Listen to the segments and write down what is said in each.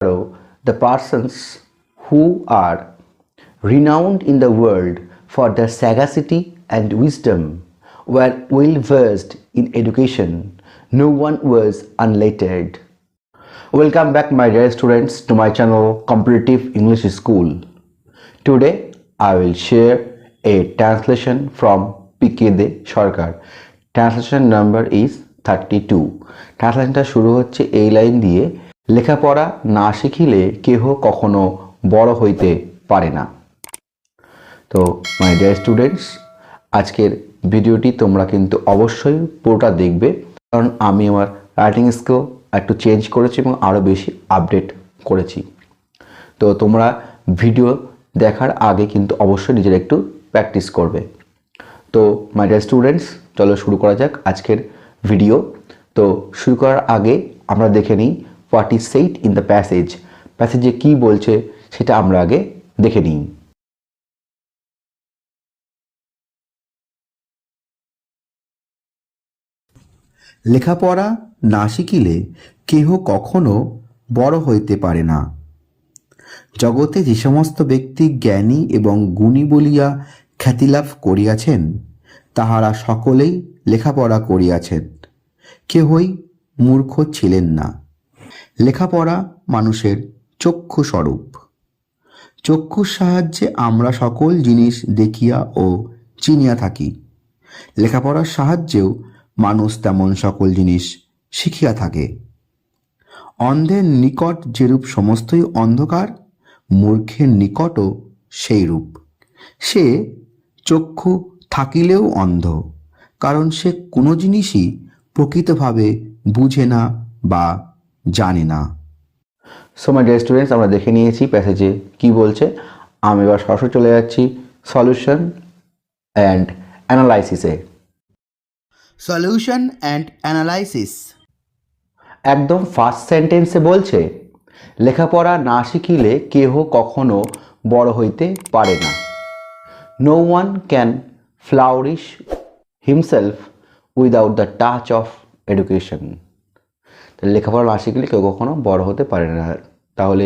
Now, the persons who are renowned in the world for their sagacity and wisdom were well versed in education. No one was unlettered. Welcome back, my dear students, to my channel Competitive English School. Today, I will share a translation from PK De Sarkar. Translation number is 32. ট্রান্সলেশনটা শুরু হচ্ছে এই line দিয়ে লেখাপড়া না শিখিলে কেহ কখনো বড় হইতে পারে না। তো মাই ডিয়ার স্টুডেন্টস আজকের ভিডিওটি তোমরা কিন্তু অবশ্যই পুরোটা দেখবে। কারণ আমি আমার রাইটিং স্কিল একটু চেঞ্জ করেছি এবং আরও বেশি আপডেট করেছি। তো, তোমরা ভিডিও দেখার আগে কিন্তু অবশ্যই নিজের একটু প্র্যাকটিস করবে। তো মাই ডিয়ার স্টুডেন্টস চলো শুরু করা যাক আজকের ভিডিও তো, শুরু করার আগে আমরা দেখে নিই what is said in the passage প্যাসেজে কী বলছে, সেটা আমরা আগে দেখে নিই। লেখাপড়া না শিখিলে কেহ কখনো বড় হইতে পারে না। জগতে যে সমস্ত ব্যক্তি জ্ঞানী এবং গুণী বলিয়া খ্যাতিলাভ করিয়াছেন, তাহারা সকলেই লেখাপড়া করিয়াছেন। কেহই মূর্খ ছিলেন না। লেখাপড়া মানুষের চক্ষু স্বরূপ। চক্ষুর সাহায্যে আমরা সকল জিনিস দেখিয়া ও চিনিয়া থাকি। লেখাপড়ার সাহায্যেও মানুষ তেমন সকল জিনিস শিখিয়া থাকে। অন্ধের নিকট যেরূপ সমস্তই অন্ধকার, মূর্খের নিকটও সেই রূপ সে চক্ষু থাকিলেও অন্ধ, কারণ সে কোনো জিনিসই প্রকৃতভাবে বুঝে না বা জানে না। সো মাই ডিয়ার স্টুডেন্টস আমরা দেখে নিয়েছি প্যাসেজে কি বলছে। আমি এবার সরাসরি চলে যাচ্ছি সলিউশন অ্যান্ড অ্যানালাইসিসে সলিউশন অ্যান্ড অ্যানালাইসিস একদম ফার্স্ট সেন্টেন্সে বলছে লেখাপড়া না শিখিলে কেহ কখনো বড় হইতে পারে না। No one can flourish himself without the touch of education লেখাপড়া না শিখলে কেউ কখনো বড় হতে পারে না। তাহলে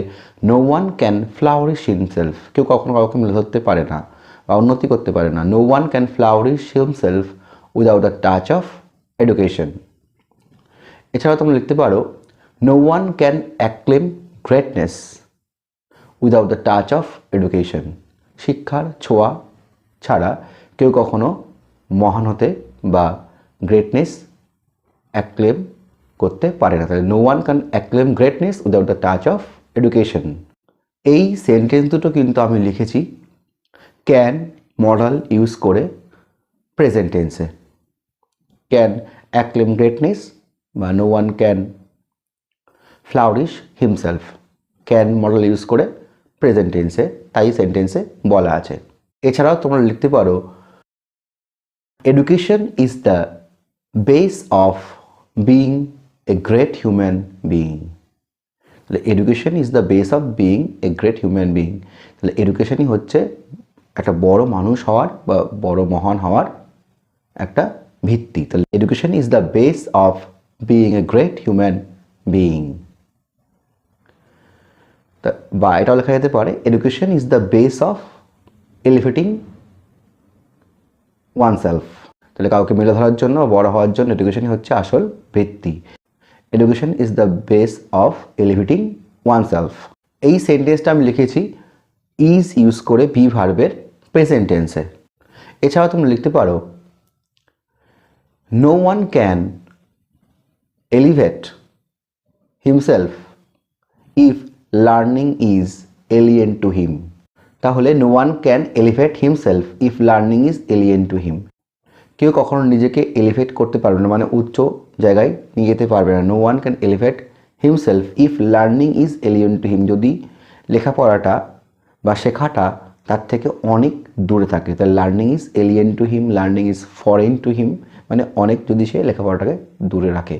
no one can flourish himself কেউ কখনো কাউকে মেলে ধরতে পারে না বা উন্নতি করতে পারে না। No one can flourish himself without the touch of education এছাড়াও তোমরা লিখতে পারো no one can acclaim greatness without the touch of education শিক্ষার ছোঁয়া ছাড়া কেউ কখনো মহান হতে বা গ্রেটনেস অ্যাক্লেম করতে পারে না। তাহলে no one can acclaim greatness without the touch of education এই সেন্টেন্স দুটো কিন্তু আমি লিখেছি ক্যান মডেল ইউজ করে প্রেজেন্ট টেন্সে ক্যান অ্যাক্লেম গ্রেটনেস বা no one can flourish himself can modal use করে প্রেজেন্ট টেন্সে তাই সেন্টেন্সে বলা আছে। এছাড়াও তোমরা লিখতে পারো education is the base of being a great human being তাহলে education is the base of being a great human being তাহলে এডুকেশনই হচ্ছে একটা বড় মানুষ হওয়ার বা বড় মহান হওয়ার একটা ভিত্তি। তাহলে education is the base of being a great human being বা এটাও লেখা যেতে পারে education is the base of elevating oneself তাহলে কাউকে মেলে ধরার জন্য, বড় হওয়ার জন্য এডুকেশনই হচ্ছে আসল ভিত্তি। Education is the base of elevating oneself এই সেন্টেন্সটা আমি লিখেছি ইজ ইউজ করে ভি ভার্বের প্রেজেন্ট টেন্সে এছাড়াও তুমি লিখতে পারো no one can elevate himself if learning is alien to him তাহলে no one can elevate himself if learning is alien to him কেউ কখনো নিজেকে এলিভেট করতে পারবে না মানে উচ্চ জায়গায় নিয়ে যেতে পারবে না। No one can elevate himself if learning is alien to him যদি লেখাপড়াটা বা শেখাটা তার থেকে অনেক দূরে থাকে, তাহলে learning is alien to him learning is foreign to him মানে অনেক যদি সে লেখাপড়াটাকে দূরে রাখে।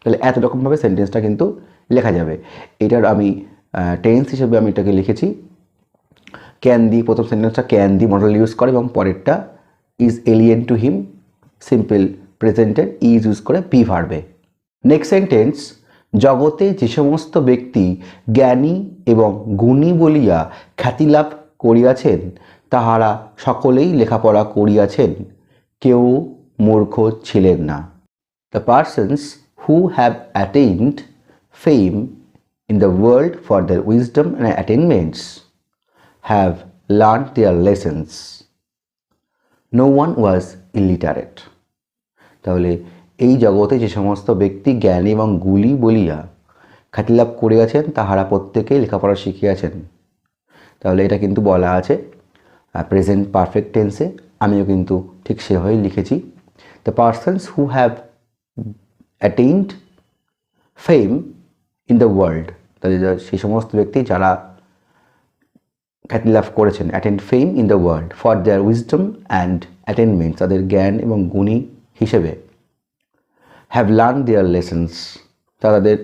তাহলে এত রকমভাবে সেন্টেন্সটা কিন্তু লেখা যাবে। এটার আমি টেন্স হিসেবে আমি এটাকে লিখেছি। ক্যান দি প্রথম সেন্টেন্সটা ক্যান দি মডেল ইউজ করে এবং পরেরটা is alien to him simple presented is use করে পি ভার্বে নেক্সট সেন্টেন্স জগতে যে সমস্ত ব্যক্তি জ্ঞানী এবং গুণী বলিয়া খ্যাতিলাভ করিয়াছেন, তাহারা সকলেই লেখাপড়া করিয়াছেন, কেউ মূর্খ ছিলেন না। The persons who have attend fame in the world for their wisdom and attainments have learn their lessons no one was illiterate. তাহলে এই জগতে যে সমস্ত ব্যক্তি জ্ঞান এবং গুলি বলিয়া খ্যাতিলাভ করিয়াছেন, তাহারা প্রত্যেকেই লেখাপড়া শিখিয়াছেন। তাহলে এটা কিন্তু বলা আছে প্রেজেন্ট পারফেক্ট টেন্সে আমিও কিন্তু ঠিক সেভাবেই লিখেছি। The persons who have attained fame in the world যা- সেই সমস্ত ব্যক্তি যারা খ্যাতি লাভ করেছেন attend fame in the world for their wisdom and attainment তাদের জ্ঞান এবং গুণী হিসেবে হ্যাভ লার্ন দেয়ার লেসন্স তাদের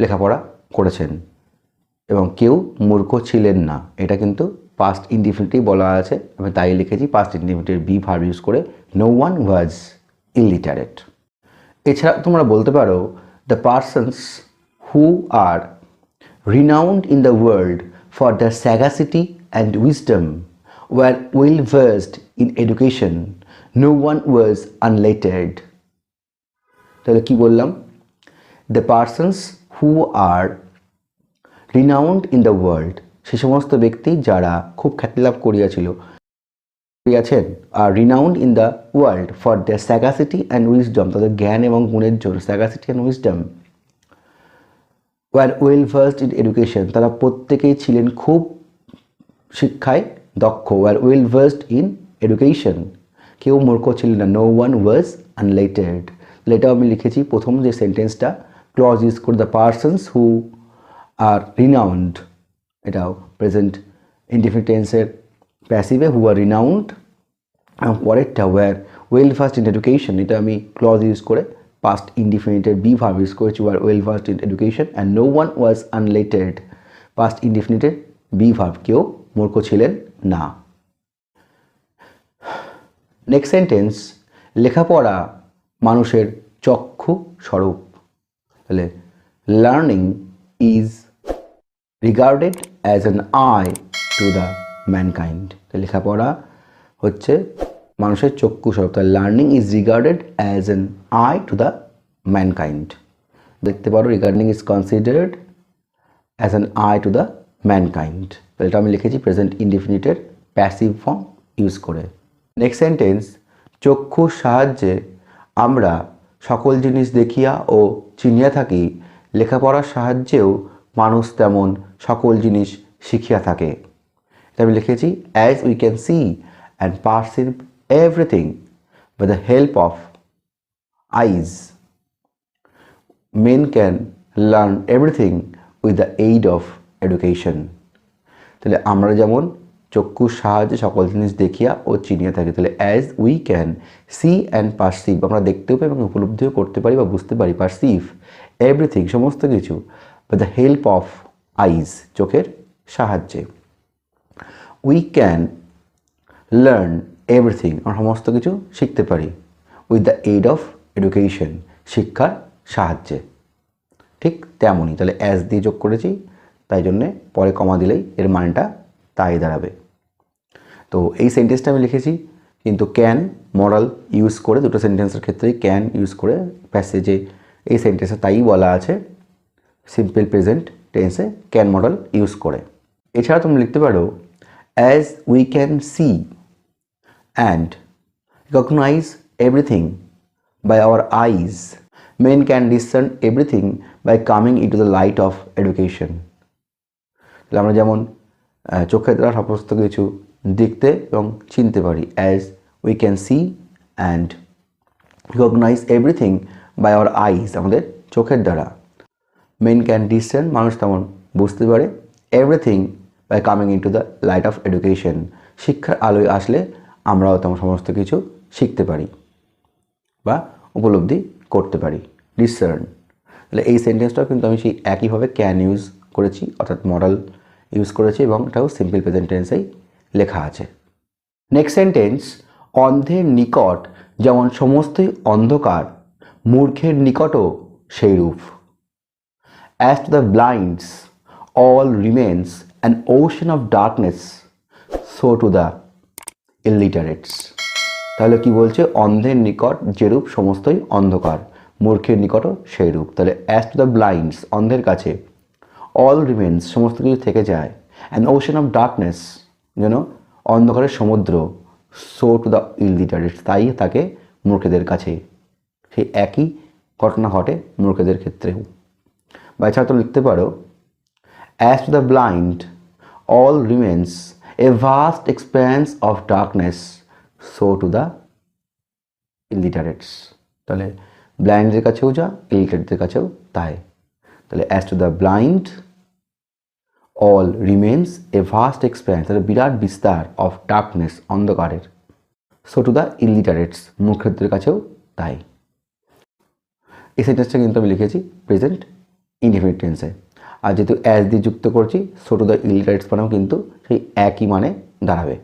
লেখাপড়া করেছেন। এবং কেউ মূর্খ ছিলেন না। এটা কিন্তু পাস্ট ইনডিফিনিটিভ বলা আছে। আমি তাই লিখেছি past indefinitive be verb use করে নো ওয়ান ওয়াজ ইলিটারেট এছাড়া তোমরা বলতে পারো the persons who are renowned in the world for the sagacity and wisdom were well versed in education no one was unlettered তাহলে কি বললাম? The persons who are renowned in the world সে সমস্ত ব্যক্তি যারা খুব খ্যাতিলাভ করিয়াছিল, করিয়াছেন are renowned in the world for the sagacity and wisdom তাদের জ্ঞান এবং গুণের জন্য sagacity and wisdom were well versed in education তারা প্রত্যেকেই ছিলেন খুব শিক্ষায় দক্ষ were well versed in education কেউ মূর্খ ছিলেন না। নো ওয়ান ওয়াজ আনলেটেড এটাও আমি লিখেছি, প্রথম যে সেন্টেন্সটা ক্লজ ইউজ করে the persons who are renowned এটাও প্রেজেন্ট ইনডিফিটেন্সের প্যাসিভে হু আর রিনাউন্ড পরেরটা were well first in education এটা আমি ক্লজ ইউজ করে পাস্ট ইনডিফিনিটের বি ভার্ব ইউজ করেছি were well first in education and no one was unlettered past ইনডিফিনিটের be verb কেউ মূর্খ ছিলেন না। নেক্সট সেন্টেন্স লেখাপড়া মানুষের চক্ষু স্বরূপ। তাহলে learning is regarded as an eye to the mankind লেখাপড়া হচ্ছে মানুষের চক্ষু স্বরূপ। তাহলে learning is regarded as an eye to the mankind দেখতে পারো regarding is considered as an eye to the mankind এটা আমি লিখেছি প্রেজেন্ট ইনডিফিনিটের প্যাসিভ ফর্ম ইউজ করে। নেক্সট সেন্টেন্স চক্ষুর সাহায্যে আমরা সকল জিনিস দেখিয়া ও চিনিয়া থাকি। লেখাপড়ার সাহায্যেও মানুষ তেমন সকল জিনিস শিখিয়া থাকে। এটা আমি লিখেছি as we can see and perceive everything by the help of eyes men can learn everything with the aid of education. তাহলে আমরা যেমন চক্ষুর সাহায্যে সকল জিনিস দেখিয়া ও চিনিয়া থাকি। তাহলে as we can see and perceive আমরা দেখতেও পাই এবং উপলব্ধিও করতে পারি বা বুঝতে পারি পারসিভ এভরিথিং সমস্ত কিছু by the help of eyes চোখের সাহায্যে। উই ক্যান লার্ন এভরিথিং আমরা সমস্ত কিছু শিখতে পারি with the aid of education শিক্ষার সাহায্যে। ঠিক তেমনই, তাহলে অ্যাজ দিয়ে যোগ করেছি, তাই জন্যে পরে কমা দিলেই এর মানেটা তাই দাঁড়াবে তো এই সেন্টেন্সটা আমি লিখেছি, কিন্তু ক্যান মডাল ইউজ করে দুটো সেন্টেন্সের ক্ষেত্রেই ক্যান ইউজ করে প্যাসেজে এই সেন্টেন্সে তাই বলা আছে সিম্পল প্রেজেন্ট টেন্সে ক্যান মডেল ইউজ করে এছাড়া তুমি লিখতে পারো as we can see and recognize everything by our eyes. Men can discern everything by coming into the light of education. তাহলে আমরা যেমন চোখের দ্বারা সমস্ত কিছু দেখতে এবং চিনতে পারি as we can see and recognize everything by our eyes আমাদের চোখের দ্বারা। মেন ক্যান ডিসেন্ট মানুষ তেমন বুঝতে পারে everything by coming in to the light of education শিক্ষার আলোয় আসলে আমরাও তেমন সমস্ত কিছু শিখতে পারি বা উপলব্ধি করতে পারি। ডিসার্ন তাহলে এই সেন্টেন্সটাও কিন্তু আমি সেই একইভাবে ক্যান ইউজ করেছি, অর্থাৎ মডেল ইউজ করেছি এবং এটাও সিম্পল প্রেজেন্ট টেন্সেই লেখা আছে। নেক্সট সেন্টেন্স অন্ধের নিকট যেমন সমস্তই অন্ধকার মূর্খের নিকটও সেই রূপ। As to the blinds, all remains an ocean of darkness, so to the illiterates. তাহলে কি বলছে? অন্ধের নিকট যেরূপ সমস্তই অন্ধকার মূর্খের নিকটও সেই রূপ। তাহলে অ্যাজ টু দ্য ব্লাইন্ডস অন্ধের কাছে অল রিমেন্স সমস্ত কিছু থেকে যায়। অ্যান্ড ওশান অফ ডার্কনেস যেন অন্ধকারের সমুদ্র সো টু দ্য ইলিটারেটস তাই তাকে মূর্খেদের কাছে। সেই একই ঘটনা ঘটে মূর্খেদের ক্ষেত্রেও বা এছাড়া তো লিখতে পারো as to the blind all remains a vast expanse of darkness so to the illiterates তাহলে ব্লাইন্ডদের কাছেও যা ইলিটারেটদের কাছেও তাই। তাহলে as to the blind all remains a vast expanse তাহলে বিরাট বিস্তার অফ ডার্কনেস অন্ধকারের। সো টু দ্য ইলিটারেটস মূর্খদের কাছেও তাই। এই সেন্টেন্সটা কিন্তু আমি লিখেছি প্রেজেন্ট ইনডিফিনিট টেন্সে আর যেহেতু অ্যাজ দিয়ে যুক্ত করছি সো টু দ্য ইলিটারেটস মানেও কিন্তু সেই একই মানে দাঁড়াবে।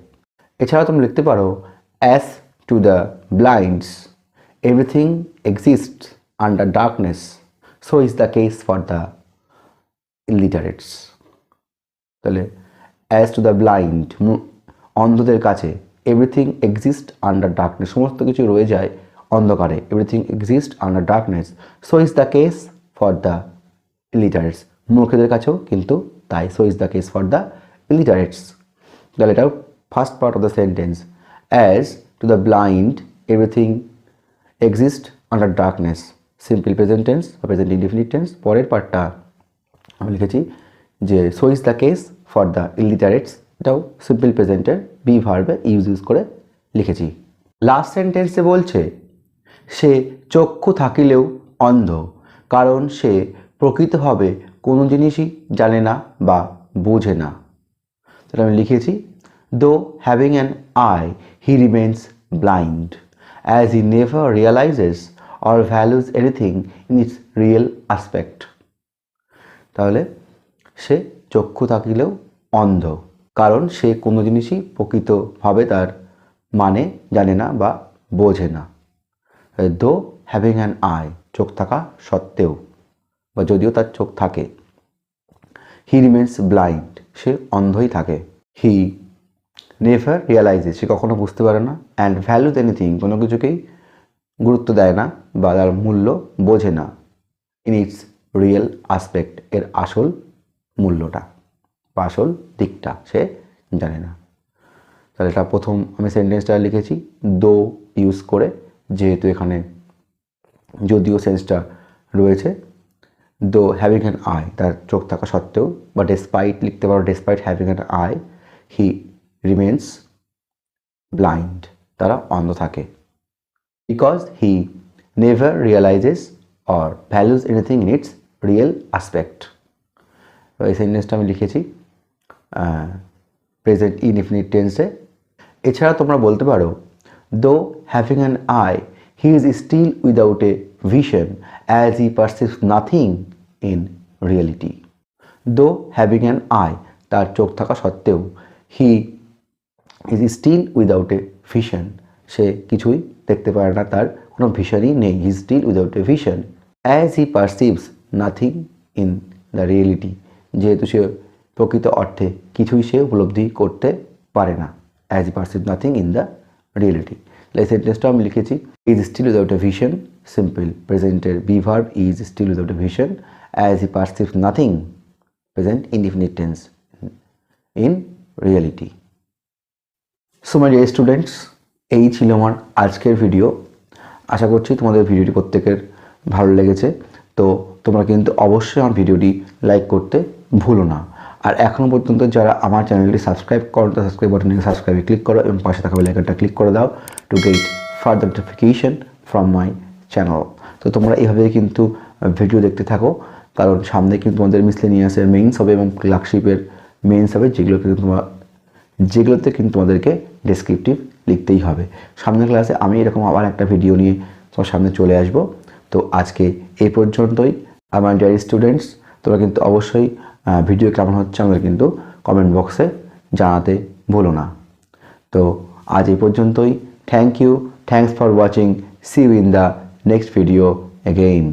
এছাড়াও তুমি লিখতে পারো as to the blinds everything exist under darkness so is the case for the illiterates তাহলে অ্যাজ টু দ্য ব্লাইন্ড অন্ধদের কাছে এভরিথিং এক্সিস্ট আন্ডার ডার্কনেস সমস্ত কিছু রয়ে যায় অন্ধকারে everything exist under darkness so is the case for the illiterates মূর্খদের কাছেও কিন্তু তাই so is the case for the illiterates তাহলে এটাও first part of the sentence as to the blind everything exist under darkness simple present tense বা present indefinite tense পরের পার্টটা আমি লিখেছি যে so is the case for the illiterates এটাও simple প্রেজেন্টের বি ভার্বে ইউজ ইউজ করে লিখেছি। লাস্ট সেন্টেন্সে বলছে, সে চক্ষু থাকিলেও অন্ধ, কারণ সে প্রকৃতভাবে কোনো জিনিসই জানে না বা বোঝে না। তাহলে আমি লিখেছি though having an eye he remains blind as he never realizes or values anything in its real aspect তাহলে সে চক্ষু থাকিলেও অন্ধ। কারণ সে কোনো জিনিসই প্রকৃতভাবে তার মানে জানে না বা বোঝে না। দো হ্যাভিং অ্যান আই চোখ থাকা সত্ত্বেও, বা যদিও তার চোখ থাকে হি রিমেন্স ব্লাইন্ড সে অন্ধই থাকে। হি নেভার রিয়ালাইজেস সে কখনো বুঝতে পারে না অ্যান্ড ভ্যালুজ এনিথিং কোনো কিছুকেই গুরুত্ব দেয় না, বা তার মূল্য বোঝে না। ইন ইটস রিয়েল আসপেক্ট এর আসল মূল্যটা বা আসল দিকটা, সে জানে না। তাহলে এটা প্রথম আমি সেন্টেন্সটা লিখেছি, দো ইউজ করে যেহেতু এখানে যদিও সেন্সটা রয়েছে, দো হ্যাভিং অ্যান আই তার চোখ থাকা সত্ত্বেও, বা ডেসপাইট লিখতে পারো despite having an eye he remains blind তারা অন্ধ থাকে। Because he never realizes or values anything in its real aspect এই সেন্টেন্সটা আমি লিখেছি প্রেজেন্ট ইনডিফিনিট টেন্সে এছাড়া তোমরা বলতে পারো though having an eye he is still without a vision as he perceives nothing in reality though having an eye তার চোখ থাকা সত্ত্বেও he is still without a vision সে কিছুই দেখতে পারে না, তার কোনো ভিশনই নেই he still without a vision as he perceives nothing in the reality যেহেতু সে প্রকৃত অর্থে কিছুই সে উপলব্ধি করতে পারে না as perceive nothing in the reality এই সেন্টেন্সটা আমি লিখেছি is still without a vision simple প্রেজেন্টের be verb is still without a vision as he perceive nothing present indefinite tense in reality so my students এই ছিল আমার আজকের video আশা করছি তোমাদের ভিডিওটি প্রত্যেকের ভালো লেগেছে। তো তোমরা কিন্তু অবশ্যই আমার ভিডিওটি লাইক করতে ভুলো না। আর এখনও পর্যন্ত যারা আমার চ্যানেলটি সাবস্ক্রাইব করো, তো সাবস্ক্রাইব বাটনে সাবস্ক্রাইবে ক্লিক করো এবং পাশে থাকা বেলাইকনটা ক্লিক করে দাও to get further notification from my channel তো তোমরা এইভাবে কিন্তু ভিডিও দেখতে থাকো। কারণ সামনে কিন্তু তোমাদের মিসলে নিয়ে মিসলেনিয়াসের মেইনস হবে এবং ক্লার্কশিপের মেইনস হবে যেগুলো কিন্তু তোমার যেগুলোতে কিন্তু তোমাদেরকে ডেসক্রিপটিভ লিখতেই হবে। সামনের ক্লাসে আমি এরকম আবার একটা ভিডিও নিয়ে তোমার সামনে চলে আসব। তো আজকে এ পর্যন্তই। আমার ডিয়ার স্টুডেন্টস তোমরা কিন্তু অবশ্যই ভিডিও কেমন হচ্ছে আমাদের কিন্তু কমেন্ট বক্সে জানাতে ভুলো না। তো আজ এই পর্যন্তই। Thank you thanks for watching see you in the next video again